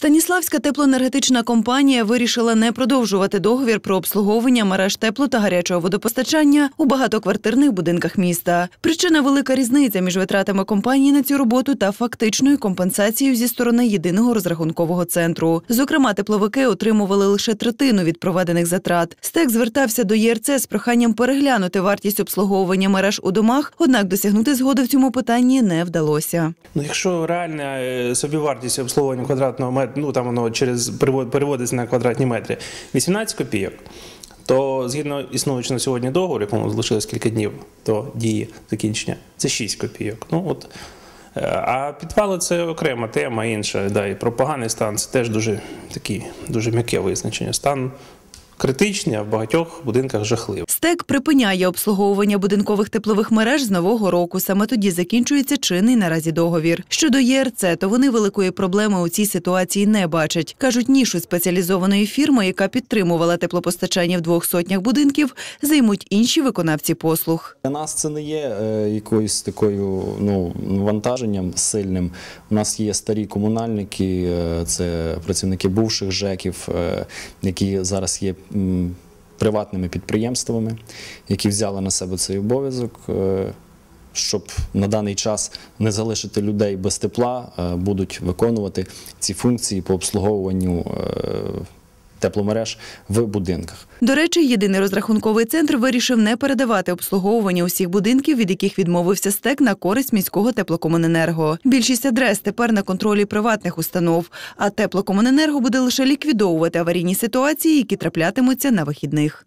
Станіславська теплоенергетична компанія вирішила не продовжувати договір про обслуговування мереж тепло та гарячого водопостачання у багатоквартирних будинках міста. Причина велика різниця між витратами компанії на цю роботу та фактичною компенсацією зі сторони єдиного розрахункового центру. Зокрема, тепловики отримували лише третину від проведених затрат. Стек звертався до ЄРЦ з проханням переглянути вартість обслуговування мереж у домах, однак досягнути згоди в цьому питанні не вдалося. Ну, якщо реальна е, собівартість обслуговування квадратного метра, ну там воно через переводиться на квадратні метри, 18 копійок, то згідно існуючого на сьогодні договору, якому залишилось кілька днів до дії закінчення, це 6 копійок. Ну от. Е, А підвали це окрема тема інша. Да, і про поганий стан це теж дуже такі, дуже м'яке визначення. Стан критичний, а в багатьох будинках жахливий. Стек припиняє обслуговування будинкових теплових мереж з нового року. Саме тоді закінчується чинний наразі договір. Щодо ЄРЦ, то вони великої проблеми у цій ситуації не бачать. кажуть, нішу спеціалізованої фірми, яка підтримувала теплопостачання в двох сотнях будинків, займуть інші виконавці послуг. Для нас це не є е, якоюсь такою ну, навантаженням сильним. У нас є старі комунальники, е, це працівники бувших ЖЕКів, е, які зараз є приватними підприємствами, які взяли на себе цей обов'язок. е, Щоб на даний час не залишити людей без тепла, е, будуть виконувати ці функції по обслуговуванню е, тепломереж в будинках. До речі, єдиний розрахунковий центр вирішив не передавати обслуговування усіх будинків, від яких відмовився стек на користь міського теплокомуненерго. Більшість адрес тепер на контролі приватних установ, а теплокомуненерго буде лише ліквідовувати аварійні ситуації, які траплятимуться на вихідних.